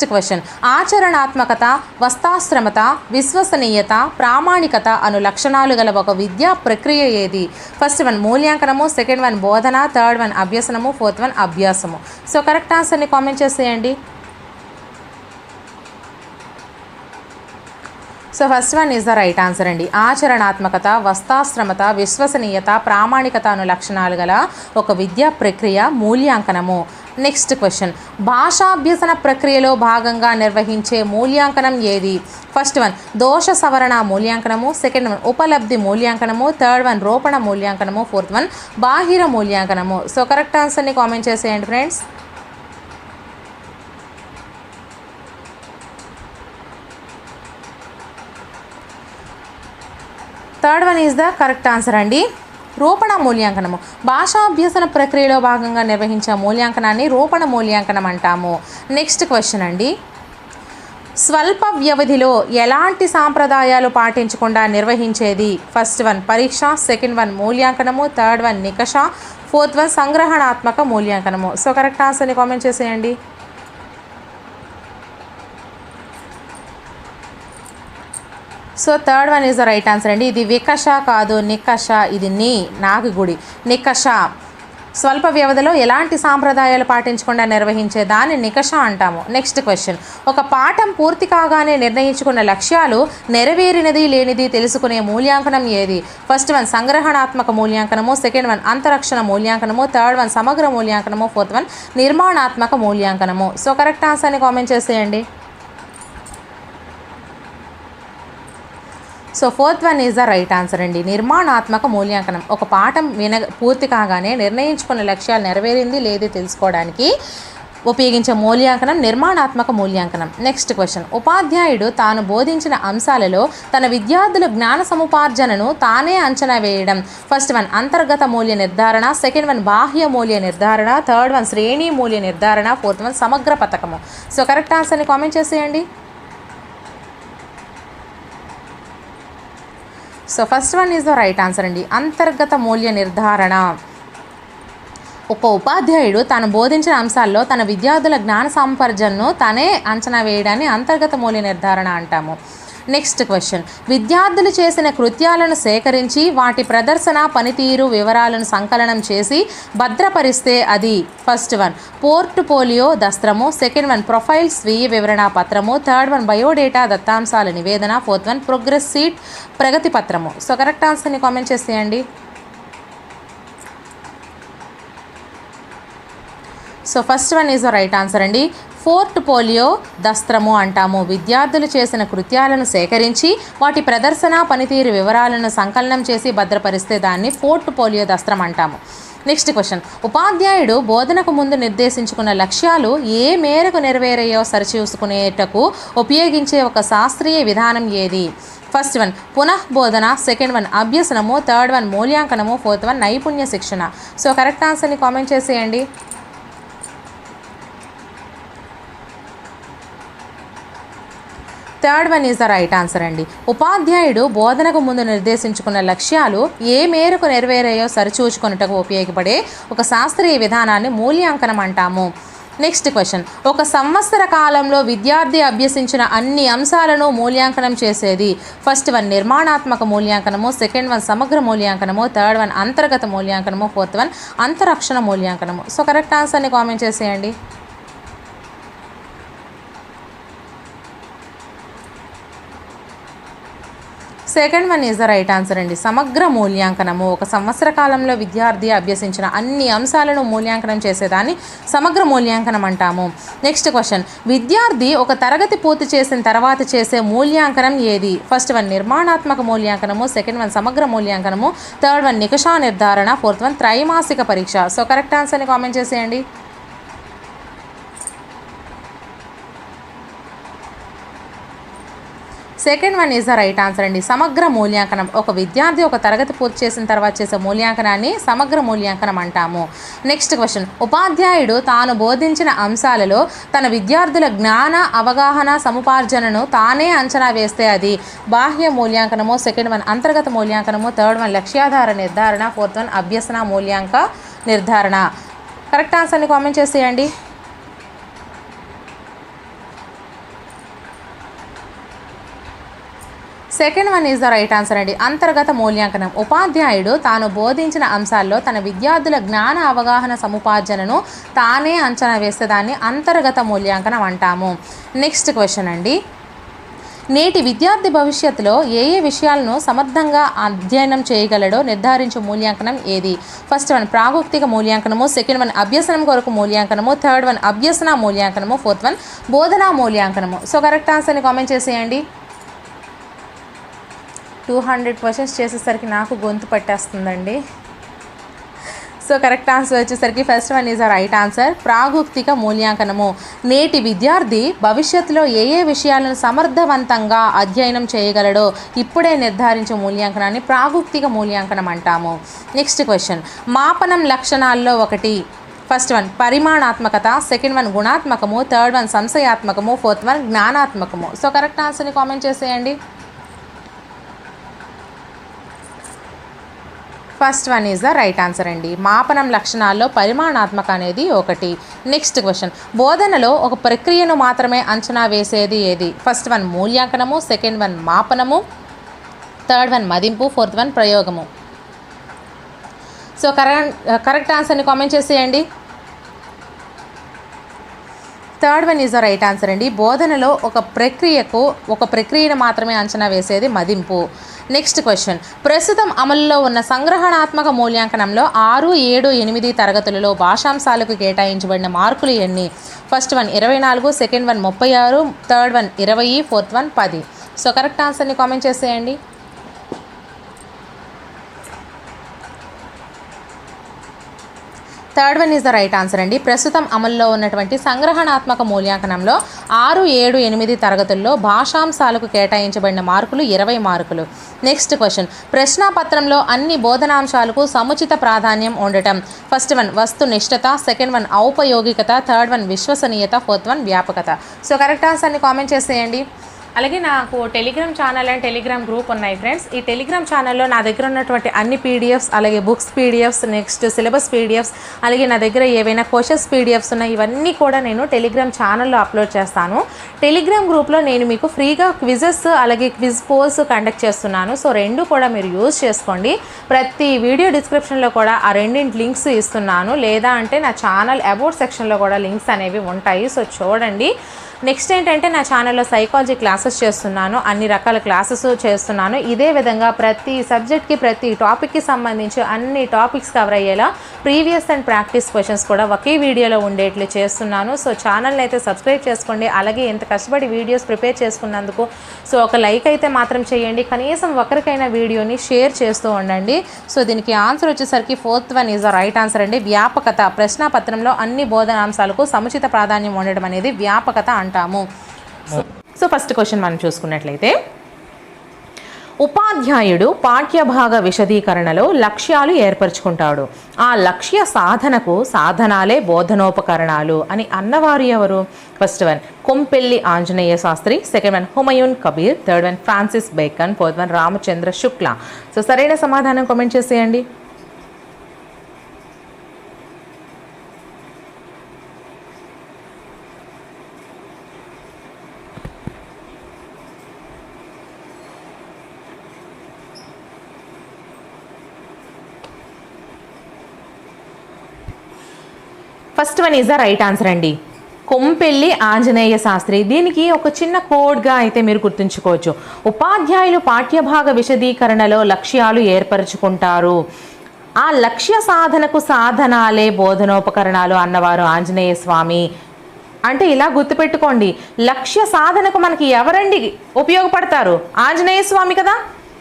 Next question ఆచరణాత్మకత వస్తాశ్రమత విశ్వసనీయత ప్రామాణికత అను లక్షణాలు గల ఒక విద్యా ప్రక్రియ ఏది? ఫస్ట్ వన్ మూల్యాంకనము. సెకండ్ వన్ బోధన. థర్డ్ వన్ అభ్యసనము. ఫోర్త్ వన్ అభ్యాసము. సో కరెక్ట్ ఆన్సర్ని కామెంట్ చేసేయండి. So first one is the right answer అండి. ఆచరణాత్మకత వస్తాశ్రమత విశ్వసనీయత ప్రామాణికత అను లక్షణాలు గల ఒక విద్యా ప్రక్రియ మూల్యాంకనము. నెక్స్ట్ క్వశ్చన్ భాషాభ్యసన ప్రక్రియలో భాగంగా నిర్వహించే మూల్యాంకనం ఏది? ఫస్ట్ వన్ దోష సవరణ మూల్యాంకనము. సెకండ్ వన్ ఉపలబ్ధి మూల్యాంకనము. థర్డ్ వన్ రూపణ మూల్యాంకనము. ఫోర్త్ వన్ బాహిర మూల్యాంకనము. సో కరెక్ట్ ఆన్సర్ని కామెంట్ చేసేయండి friends third one is the correct answer అండి. రూపణ మూల్యాంకనము. భాషాభ్యసన ప్రక్రియలో భాగంగా నిర్వహించే మూల్యాంకనాన్ని రూపణ మూల్యాంకనం అంటాము. నెక్స్ట్ క్వశ్చన్ అండి. స్వల్ప వ్యవధిలో ఎలాంటి సాంప్రదాయాలు పాటించకుండా నిర్వహించేది? ఫస్ట్ వన్ పరీక్ష. సెకండ్ వన్ మూల్యాంకనము. థర్డ్ వన్ నికష. ఫోర్త్ వన్ సంగ్రహణాత్మక మూల్యాంకనము. సో కరెక్ట్ ఆన్సర్ని కామెంట్ చేసేయండి. So third one is the right answer అండి. ఇది వికష కాదు నికష ఇది నీ నాగు గుడి. నికష స్వల్ప వ్యవధిలో ఎలాంటి సాంప్రదాయాలు పాటించకుండా నిర్వహించే దాన్ని నికష అంటాము. నెక్స్ట్ క్వశ్చన్ ఒక పాఠం పూర్తి కాగానే నిర్ణయించుకున్న లక్ష్యాలు నెరవేరినది లేనిది తెలుసుకునే మూల్యాంకనం ఏది? ఫస్ట్ వన్ సంగ్రహణాత్మక మూల్యాంకనము. సెకండ్ వన్ అంతరక్షణ మూల్యాంకనము. థర్డ్ వన్ సమగ్ర మూల్యాంకనము. ఫోర్త్ వన్ నిర్మాణాత్మక మూల్యాంకనము. సో కరెక్ట్ ఆన్సర్ని కామెంట్ చేసేయండి. So fourth one is the right answer అండి. నిర్మాణాత్మక మూల్యాంకనం. ఒక పాఠం విన పూర్తి కాగానే నిర్ణయించుకున్న లక్ష్యాలు నెరవేరింది లేదు తెలుసుకోవడానికి ఉపయోగించే మూల్యాంకనం నిర్మాణాత్మక మూల్యాంకనం. నెక్స్ట్ క్వశ్చన్ ఉపాధ్యాయుడు తాను బోధించిన అంశాలలో తన విద్యార్థుల జ్ఞాన సముపార్జనను తానే అంచనా వేయడం. ఫస్ట్ వన్ అంతర్గత మూల్య నిర్ధారణ. సెకండ్ వన్ బాహ్య మూల్య నిర్ధారణ. థర్డ్ వన్ శ్రేణి మూల్య నిర్ధారణ. ఫోర్త్ వన్ సమగ్ర పథకము. సో కరెక్ట్ ఆన్సర్ని కామెంట్ చేసేయండి. So first one is the right answer అండి. అంతర్గత మూల్య నిర్ధారణ. ఒక ఉపాధ్యాయుడు తాను బోధించిన అంశాల్లో తన విద్యార్థుల జ్ఞాన సంపర్జన్ను తనే అంచనా వేయడాన్ని అంతర్గత మూల్య నిర్ధారణ అంటాము. నెక్స్ట్ క్వశ్చన్ విద్యార్థులు చేసిన కృత్యాలను సేకరించి వాటి ప్రదర్శన పనితీరు వివరాలను సంకలనం చేసి భద్రపరిస్తే అది ఫస్ట్ వన్ పోర్ట్ఫోలియో దస్త్రము. సెకండ్ వన్ ప్రొఫైల్ స్వీయ వివరణ పత్రము. థర్డ్ వన్ బయోడేటా దత్తాంశాల నివేదన. ఫోర్త్ వన్ ప్రోగ్రెస్ సీట్ ప్రగతి పత్రము. సో కరెక్ట్ ఆన్సర్ని కామెంట్ చేసేయండి. So first one is the right answer అండి. ఫోర్ట్ పోలియో దస్త్రము అంటాము. విద్యార్థులు చేసిన కృత్యాలను సేకరించి వాటి ప్రదర్శన పనితీరు వివరాలను సంకలనం చేసి భద్రపరిస్తే దాన్ని ఫోర్ట్ పోలియో దస్త్రం అంటాము. Next question. ఉపాధ్యాయుడు బోధనకు ముందు నిర్దేశించుకున్న లక్ష్యాలు ఏ మేరకు నెరవేరాయో సరిచూసుకునేటకు ఉపయోగించే ఒక శాస్త్రీయ విధానం ఏది? ఫస్ట్ వన్ పునఃబోధన. సెకండ్ వన్ అభ్యసనము. థర్డ్ వన్ మూల్యాంకనము. ఫోర్త్ వన్ నైపుణ్య శిక్షణ. సో కరెక్ట్ ఆన్సర్ని కామెంట్ చేసేయండి. Third one is the right answer అండి. ఉపాధ్యాయుడు బోధనకు ముందు నిర్దేశించుకున్న లక్ష్యాలు ఏ మేరకు నెరవేరాయో సరిచూచుకొనుటకు ఉపయోగపడే ఒక శాస్త్రీయ విధానాన్ని మూల్యాంకనం అంటాము. Next question. ఒక సంవత్సర కాలంలో విద్యార్థి అభ్యసించిన అన్ని అంశాలను మూల్యాంకనం చేసేది. ఫస్ట్ వన్ నిర్మాణాత్మక మూల్యాంకనము సెకండ్ వన్ సమగ్ర మూల్యాంకనము థర్డ్ వన్ అంతర్గత మూల్యాంకనము ఫోర్త్ వన్ అంతరక్షణ మూల్యాంకనము. సో కరెక్ట్ ఆన్సర్ని కామెంట్ చేసేయండి. Second one is the right answer అండి. సమగ్ర మూల్యాంకనము. ఒక సంవత్సర కాలంలో విద్యార్థి అభ్యసించిన అన్ని అంశాలను మూల్యాంకనం చేసేదాన్ని సమగ్ర మూల్యాంకనం అంటాము. Next question. విద్యార్థి ఒక తరగతి పూర్తి చేసిన తర్వాత చేసే మూల్యాంకనం ఏది? ఫస్ట్ వన్ నిర్మాణాత్మక మూల్యాంకనము సెకండ్ వన్ సమగ్ర మూల్యాంకనము థర్డ్ వన్ నికషా నిర్ధారణ ఫోర్త్ వన్ త్రైమాసిక పరీక్ష. సో కరెక్ట్ ఆన్సర్ని కామెంట్ చేసేయండి. Second one is the right answer అండి. సమగ్ర మూల్యాంకనం. ఒక విద్యార్థి ఒక తరగతి పూర్తి చేసిన తర్వాత చేసే మూల్యాంకనాన్ని సమగ్ర మూల్యాంకనం అంటాము. నెక్స్ట్ క్వశ్చన్ ఉపాధ్యాయుడు తాను బోధించిన అంశాలలో తన విద్యార్థుల జ్ఞాన అవగాహన సముపార్జనను తానే అంచనా వేస్తే అది బాహ్య మూల్యాంకనము సెకండ్ వన్ అంతర్గత మూల్యాంకనము థర్డ్ వన్ లక్ష్యాధార నిర్ధారణ ఫోర్త్ వన్ అభ్యసన మూల్యాంక నిర్ధారణ. కరెక్ట్ ఆన్సర్ని కామెంట్ చేసేయండి. Second one is the right answer అండి. అంతర్గత మూల్యాంకనం. ఉపాధ్యాయుడు తాను బోధించిన అంశాల్లో తన విద్యార్థుల జ్ఞాన అవగాహన సముపార్జనను తానే అంచనా వేస్తే దాన్ని అంతర్గత మూల్యాంకనం అంటాము. నెక్స్ట్ క్వశ్చన్ అండి. నేటి విద్యార్థి భవిష్యత్తులో ఏ ఏ విషయాలను సమర్థంగా అధ్యయనం చేయగలడో నిర్ధారించే మూల్యాంకనం ఏది? ఫస్ట్ వన్ ప్రాగుక్తిక మూల్యాంకనము సెకండ్ వన్ అభ్యసనం కొరకు మూల్యాంకనము థర్డ్ వన్ అభ్యసన మూల్యాంకనము ఫోర్త్ వన్ బోధనా మూల్యాంకనము. సో కరెక్ట్ ఆన్సర్ని కామెంట్ చేసేయండి. టూ హండ్రెడ్ క్వశ్చన్స్ చేసేసరికి నాకు గొంతు పట్టేస్తుందండి. సో కరెక్ట్ ఆన్సర్ వచ్చేసరికి first one is a right answer. ప్రాగుక్తిక మూల్యాంకనము. నేటి విద్యార్థి భవిష్యత్తులో ఏ ఏ విషయాలను సమర్థవంతంగా అధ్యయనం చేయగలడో ఇప్పుడే నిర్ధారించే మూల్యాంకనాన్ని ప్రాగుక్తిక మూల్యాంకనం అంటాము. Next question. మాపనం లక్షణాల్లో ఒకటి. ఫస్ట్ వన్ పరిమాణాత్మకత. సెకండ్ వన్ గుణాత్మకము. థర్డ్ వన్ సంశయాత్మకము. ఫోర్త్ వన్ జ్ఞానాత్మకము. సో కరెక్ట్ ఆన్సర్ని కామెంట్ చేసేయండి. First one is the right answer అండి. మాపనం లక్షణాల్లో పరిమాణాత్మక అనేది ఒకటి. నెక్స్ట్ క్వశ్చన్ బోధనలో ఒక ప్రక్రియను మాత్రమే అంచనా వేసేది ఏది? ఫస్ట్ వన్ మూల్యాంకనము సెకండ్ వన్ మాపనము థర్డ్ వన్ మదింపు ఫోర్త్ వన్ ప్రయోగము. సో కరెక్ట్ కరెక్ట్ ఆన్సర్ని కామెంట్ చేసేయండి. Third one is the right answer అండి. బోధనలో ఒక ప్రక్రియకు ఒక ప్రక్రియను మాత్రమే అంచనా వేసేది మదింపు. నెక్స్ట్ క్వశ్చన్ ప్రస్తుతం అమలులో ఉన్న సంగ్రహణాత్మక మూల్యాంకనంలో ఆరు ఏడు ఎనిమిది తరగతులలో భాషాంశాలకు కేటాయించబడిన మార్కులు ఎన్ని? ఫస్ట్ వన్ ఇరవై నాలుగు సెకండ్ వన్ ముప్పై ఆరు థర్డ్ వన్ ఇరవై ఫోర్త్ వన్ పది. సో కరెక్ట్ ఆన్సర్ని కామెంట్ చేసేయండి. Third one is the right answer అండి. ప్రస్తుతం అమల్లో ఉన్నటువంటి సంగ్రహణాత్మక మూల్యాంకనంలో ఆరు ఏడు ఎనిమిది తరగతుల్లో భాషాంశాలకు కేటాయించబడిన మార్కులు ఇరవై మార్కులు. నెక్స్ట్ క్వశ్చన్ ప్రశ్నాపత్రంలో అన్ని బోధనాంశాలకు సముచిత ప్రాధాన్యం ఉండటం. ఫస్ట్ వన్ వస్తునిష్టత సెకండ్ వన్ ఔపయోగికత. థర్డ్ వన్ విశ్వసనీయత. ఫోర్త్ వన్ వ్యాపకత. సో కరెక్ట్ ఆన్సర్ని కామెంట్ చేసేయండి. అలాగే నాకు Telegram channel and Telegram group ఉన్నాయి ఫ్రెండ్స్. ఈ టెలిగ్రామ్ ఛానల్లో నా దగ్గర ఉన్నటువంటి అన్ని పీడిఎఫ్స్ అలాగే books PDFs next syllabus PDFs అలాగే నా దగ్గర ఏవైనా క్వశ్చన్స్ పీడిఎఫ్స్ ఉన్నాయి ఇవన్నీ కూడా నేను టెలిగ్రామ్ ఛానల్లో అప్లోడ్ చేస్తాను. టెలిగ్రామ్ గ్రూప్లో నేను మీకు ఫ్రీగా క్విజెస్ అలాగే క్విజ్ పోల్స్ కండక్ట్ చేస్తున్నాను. సో రెండు కూడా మీరు యూజ్ చేసుకోండి. ప్రతి వీడియో డిస్క్రిప్షన్లో కూడా ఆ రెండింటి లింక్స్ ఇస్తున్నాను. లేదా అంటే నా ఛానల్ అబౌట్ సెక్షన్లో కూడా లింక్స్ అనేవి ఉంటాయి. సో చూడండి. నెక్స్ట్ ఏంటంటే నా ఛానల్లో సైకాలజీ క్లాసెస్ చేస్తున్నాను అన్ని రకాల క్లాసెస్ చేస్తున్నాను. ఇదే విధంగా ప్రతి సబ్జెక్ట్కి ప్రతి టాపిక్కి సంబంధించి అన్ని టాపిక్స్ కవర్ అయ్యేలా ప్రీవియస్ అండ్ ప్రాక్టీస్ క్వశ్చన్స్ కూడా ఒకే వీడియోలో ఉండేట్లు చేస్తున్నాను. సో ఛానల్ని అయితే సబ్స్క్రైబ్ చేసుకోండి. అలాగే ఎంత కష్టపడి వీడియోస్ ప్రిపేర్ చేసుకున్నందుకు సో ఒక లైక్ అయితే మాత్రం చేయండి. కనీసం ఒకరికైనా వీడియోని షేర్ చేస్తూ ఉండండి. సో దీనికి ఆన్సర్ వచ్చేసరికి fourth one is the right answer అండి. వ్యాపకత ప్రశ్నాపత్రంలో అన్ని బోధనాంశాలకు సముచిత ప్రాధాన్యం ఉండడం అనేది వ్యాపకత అంటాము. సో ఫస్ట్ క్వశ్చన్ మనం చూసుకున్నట్లయితే ఉపాధ్యాయుడు పాఠ్యభాగ విశదీకరణలో లక్ష్యాలు ఏర్పరచుకుంటాడు. ఆ లక్ష్య సాధనకు సాధనాలే బోధనోపకరణాలు అని అన్నవారు ఎవరు? First one Kompelli Anjaneya Shastri. Second one Humayun Kabir. Third one Francis Bacon. Fourth one Ramachandra Shukla. So సరైన సమాధానం కామెంట్ చేసేయండి. First one is the right answer అండి. కొంపెల్లి ఆంజనేయ శాస్త్రి. దీనికి ఒక చిన్న కోడ్గా అయితే మీరు గుర్తుంచుకోవచ్చు. ఉపాధ్యాయులు పాఠ్యభాగ విశదీకరణలో లక్ష్యాలు ఏర్పరచుకుంటారు. ఆ లక్ష్య సాధనకు సాధనాలే బోధనోపకరణాలు అన్నవారు ఆంజనేయ స్వామి. అంటే ఇలా గుర్తుపెట్టుకోండి. లక్ష్య సాధనకు మనకి ఎవరండి ఉపయోగపడతారు? ఆంజనేయ స్వామి కదా?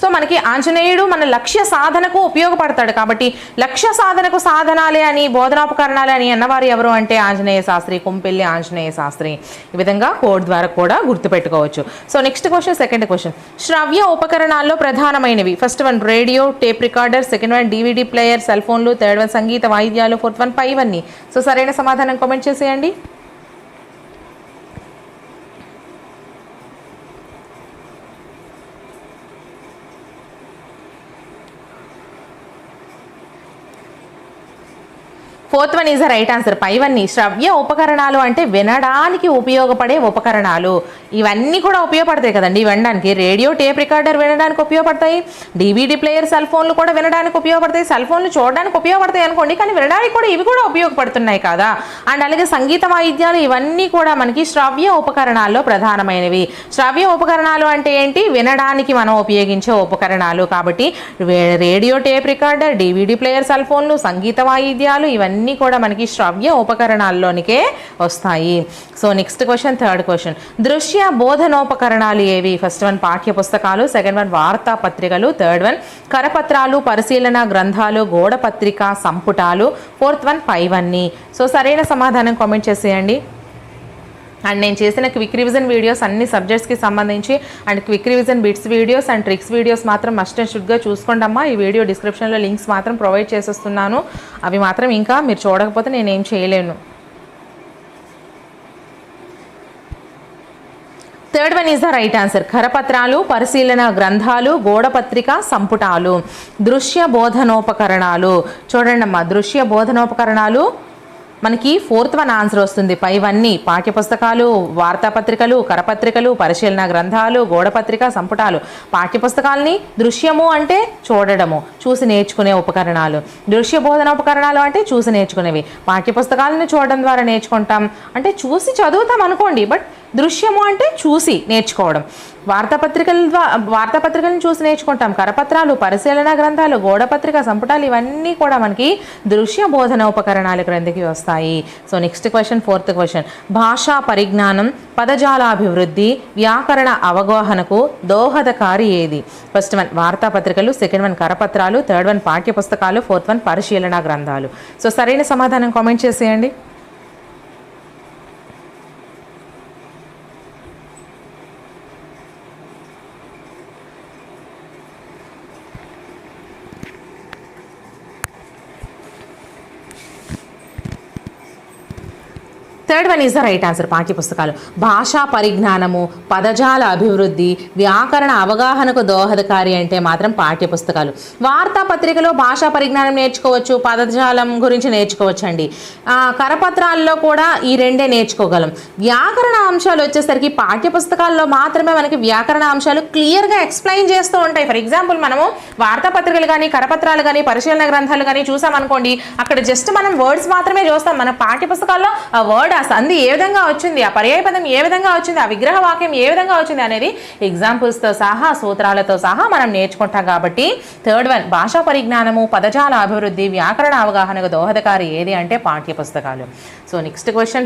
సో మనకి ఆంజనేయుడు మన లక్ష్య సాధనకు ఉపయోగపడతాడు కాబట్టి లక్ష్య సాధనకు సాధనాలే అని బోధనోపకరణాలే అని అన్నవారు ఎవరు అంటే ఆంజనేయ శాస్త్రి కుంపెల్లి ఆంజనేయ శాస్త్రి. ఈ విధంగా కోడ్ ద్వారా కూడా గుర్తుపెట్టుకోవచ్చు. So next question second question. శ్రవ్య ఉపకరణాల్లో ప్రధానమైనవి. First one radio tape recorder second one DVD player cell ఫోన్లు థర్డ్ వన్ సంగీత వాయిద్యాలు ఫోర్త్ వన్ పైవన్నీ. సో సరైన సమాధానం కామెంట్ చేసేయండి. Fourth one is the right answer పైవన్నీ శ్రవ్య ఉపకరణాలు అంటే వినడానికి ఉపయోగపడే ఉపకరణాలు ఇవన్నీ కూడా ఉపయోగపడతాయి కదండి వినడానికి రేడియో టేప్ రికార్డర్ వినడానికి ఉపయోగపడతాయి డివిడి ప్లేయర్ సెల్ ఫోన్లు కూడా వినడానికి ఉపయోగపడతాయి సెల్ ఫోన్లు చూడడానికి ఉపయోగపడతాయి అనుకోండి కానీ వినడానికి కూడా ఇవి కూడా ఉపయోగపడుతున్నాయి కదా అండ్ అలాగే సంగీత వాయిద్యాలు ఇవన్నీ కూడా మనకి శ్రవ్య ఉపకరణాల్లో ప్రధానమైనవి శ్రవ్య ఉపకరణాలు అంటే ఏంటి వినడానికి మనం ఉపయోగించే ఉపకరణాలు కాబట్టి radio tape recorder DVD player cell ఫోన్లు సంగీత వాయిద్యాలు ఇవన్నీ కూడా మనకి శ్రవ్య ఉపకరణాల్లోనికే వస్తాయి. So next question third question దృశ్య బోధనోపకరణాలు ఏవి? ఫస్ట్ వన్ పాఠ్య పుస్తకాలు సెకండ్ వన్ వార్తా పత్రికలు థర్డ్ వన్ కరపత్రాలు పరిశీలన గ్రంథాలు గోడపత్రిక సంపుటాలు. ఫోర్త్ వన్ పైవన్నీ. సో సరైన సమాధానం కామెంట్ చేసేయండి. అండ్ నేను చేసిన క్విక్ రివిజన్ వీడియోస్ అన్ని సబ్జెక్ట్స్కి సంబంధించి and quick revision bits videos and tricks videos మాత్రం మస్ట్ అండ్ షుడ్గా చూసుకోండి అమ్మా ఈ వీడియో డిస్క్రిప్షన్లో లింక్స్ మాత్రం ప్రొవైడ్ చేసేస్తున్నాను. అవి మాత్రం ఇంకా మీరు చూడకపోతే నేనేం చేయలేను. Third one is the right answer. కరపత్రాలు పరిశీలన గ్రంథాలు గోడపత్రిక సంపుటాలు దృశ్య బోధనోపకరణాలు చూడండి అమ్మా దృశ్య బోధనోపకరణాలు మనకి ఫోర్త్ వన్ ఆన్సర్ వస్తుంది. పైవన్నీ పాఠ్యపుస్తకాలు వార్తాపత్రికలు కరపత్రికలు పరిశీలన గ్రంథాలు గోడపత్రిక సంపుటాలు. పాఠ్యపుస్తకాలని దృశ్యము అంటే చూడడము చూసి నేర్చుకునే ఉపకరణాలు. దృశ్య బోధన ఉపకరణాలు అంటే చూసి నేర్చుకునేవి. పాఠ్యపుస్తకాలను చూడడం ద్వారా నేర్చుకుంటాం. అంటే చూసి చదువుతాం అనుకోండి బట్ దృశ్యము అంటే చూసి నేర్చుకోవడం. వార్తాపత్రికల ద్వారా వార్తాపత్రికలను చూసి నేర్చుకుంటాం. కరపత్రాలు పరిశీలన గ్రంథాలు గోడపత్రిక సంపుటాలు ఇవన్నీ కూడా మనకి దృశ్య బోధన ఉపకరణాల క్రిందకి వస్తాయి. So next question fourth question భాషా పరిజ్ఞానం పదజాలాభివృద్ధి వ్యాకరణ అవగాహనకు దోహదకారి ఏది? ఫస్ట్ వన్ వార్తాపత్రికలు. సెకండ్ వన్ కరపత్రాలు. థర్డ్ వన్ పాఠ్యపుస్తకాలు. ఫోర్త్ వన్ పరిశీలన గ్రంథాలు. సో సరైన సమాధానం కామెంట్ చేసేయండి. Third one is the right answer పాఠ్యపుస్తకాలు. భాషా పరిజ్ఞానము పదజాల అభివృద్ధి వ్యాకరణ అవగాహనకు దోహదకారి అంటే మాత్రం పాఠ్యపుస్తకాలు. వార్తాపత్రికలో భాషా పరిజ్ఞానం నేర్చుకోవచ్చు పదజాలం గురించి నేర్చుకోవచ్చు అండి కరపత్రాల్లో కూడా ఈ రెండే నేర్చుకోగలం. వ్యాకరణ అంశాలు వచ్చేసరికి పాఠ్యపుస్తకాల్లో మాత్రమే మనకి వ్యాకరణ అంశాలు క్లియర్గా ఎక్స్ప్లెయిన్ చేస్తూ ఉంటాయి. ఫర్ ఎగ్జాంపుల్ మనము వార్తాపత్రికలు కానీ కరపత్రాలు కానీ పరిశీలన గ్రంథాలు కానీ చూసామనుకోండి అక్కడ జస్ట్ మనం వర్డ్స్ మాత్రమే చూస్తాం. మన పాఠ్యపుస్తకాల్లో ఆ వర్డ్ ఆ సంధి ఏ విధంగా వచ్చింది? ఆ పర్యాయపదం ఏ విధంగా వచ్చింది? ఆ విగ్రహ వాక్యం ఏ విధంగా వచ్చింది అనేది ఎగ్జాంపుల్స్తో సహా సూత్రాలతో సహా మనం నేర్చుకుంటాం కాబట్టి థర్డ్ వన్ భాషా పరిజ్ఞానము పదజాల అభివృద్ధి వ్యాకరణ అవగాహనకు దోహదకారి ఏది అంటే పాఠ్య పుస్తకాలు సో నెక్స్ట్ క్వశ్చన్